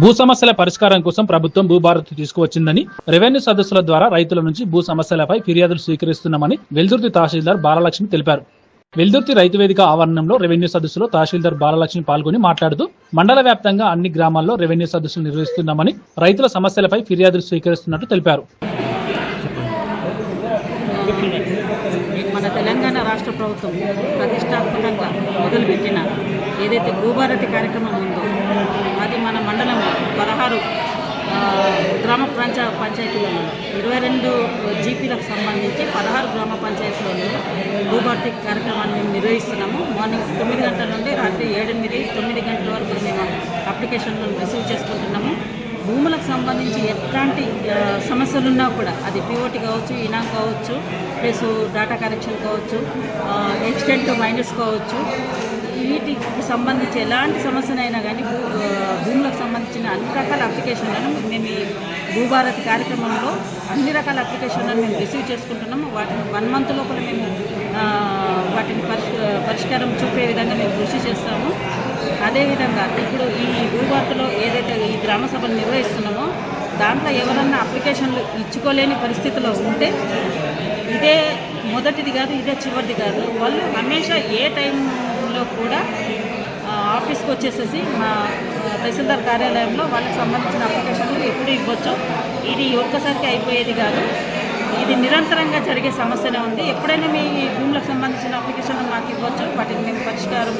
భూ సమస్యల పరిష్కారం కోసం ప్రభుత్వం భూభారతి తీసుకువచ్చిందని రెవెన్యూ సదస్సుల ద్వారా రైతుల నుంచి భూ సమస్యలపై ఫిర్యాదులు స్వీకరిస్తున్నామని వెల్దుర్తి తహసీల్దార్ బాలలక్ష్మి తెలిపారు. వెల్దుర్తి రైతు వేదిక ఆవరణంలో రెవెన్యూ సదస్సులో తహసీల్దార్ బాలలక్ష్మి పాల్గొని మాట్లాడుతూ మండల వ్యాప్తంగా అన్ని గ్రామాల్లో రెవెన్యూ సదస్సులు నిర్వహిస్తున్నామని రైతుల సమస్యలపై ఫిర్యాదులు స్వీకరిస్తున్నట్టు తెలిపారు. మన తెలంగాణ రాష్ట్ర ప్రభుత్వం ప్రతిష్టాత్మకంగా మొదలుపెట్టిన ఏదైతే భూభారతి కార్యక్రమం ఉందో పదహారు గ్రామ పంచ పంచాయతీలలో ఇరవై రెండు జీపీలకు సంబంధించి పదహారు గ్రామ పంచాయతీలలో భూభారతి కార్యక్రమాన్ని మేము నిర్వహిస్తున్నాము. మార్నింగ్ తొమ్మిది గంటల నుండి రాత్రి ఏడెనిమిది తొమ్మిది గంటల వరకు మేము అప్లికేషన్లను రిసీవ్ చేసుకుంటున్నాము. భూములకు సంబంధించి ఎట్లాంటి సమస్యలున్నా కూడా అది పిఓటి కావచ్చు ఇనాం కావచ్చు ప్లస్ డేటా కనెక్షన్ కావచ్చు ఎక్స్టెంట్ మైనస్ కావచ్చు వీటికి సంబంధించి ఎలాంటి సమస్యనైనా కానీ భూ భూములకు సంబంధించిన అన్ని రకాల అప్లికేషన్లను మేము ఈ భూభారతి కార్యక్రమంలో అన్ని రకాల అప్లికేషన్లను మేము రిసీవ్ చేసుకుంటున్నాము. వాటిని వన్ మంత్ లోపల మేము వాటిని పరిష్కారం చూపే విధంగా మేము కృషి చేస్తాము. అదేవిధంగా ఇప్పుడు ఈ భూభారత్లో ఏదైతే ఈ గ్రామ సభలు నిర్వహిస్తున్నామో దాంట్లో ఎవరన్నా అప్లికేషన్లు ఇచ్చుకోలేని పరిస్థితిలో ఉంటే ఇదే మొదటిది కాదు ఇదే చివరిది కాదు. వాళ్ళు హమేషా ఏ టైం టైంలో కూడా ఆఫీస్కి వచ్చేసేసి మా తహసీల్దార్ కార్యాలయంలో వాళ్ళకి సంబంధించిన అప్లికేషన్లు ఎప్పుడు ఇవ్వచ్చు. ఇది ఒక్కసారికి అయిపోయేది కాదు. ఇది నిరంతరంగా జరిగే సమస్యనే ఉంది. ఎప్పుడైనా మీ భూములకు సంబంధించిన అప్లికేషన్లు మాకు ఇవ్వచ్చు. వాటిని మేము పరిష్కారం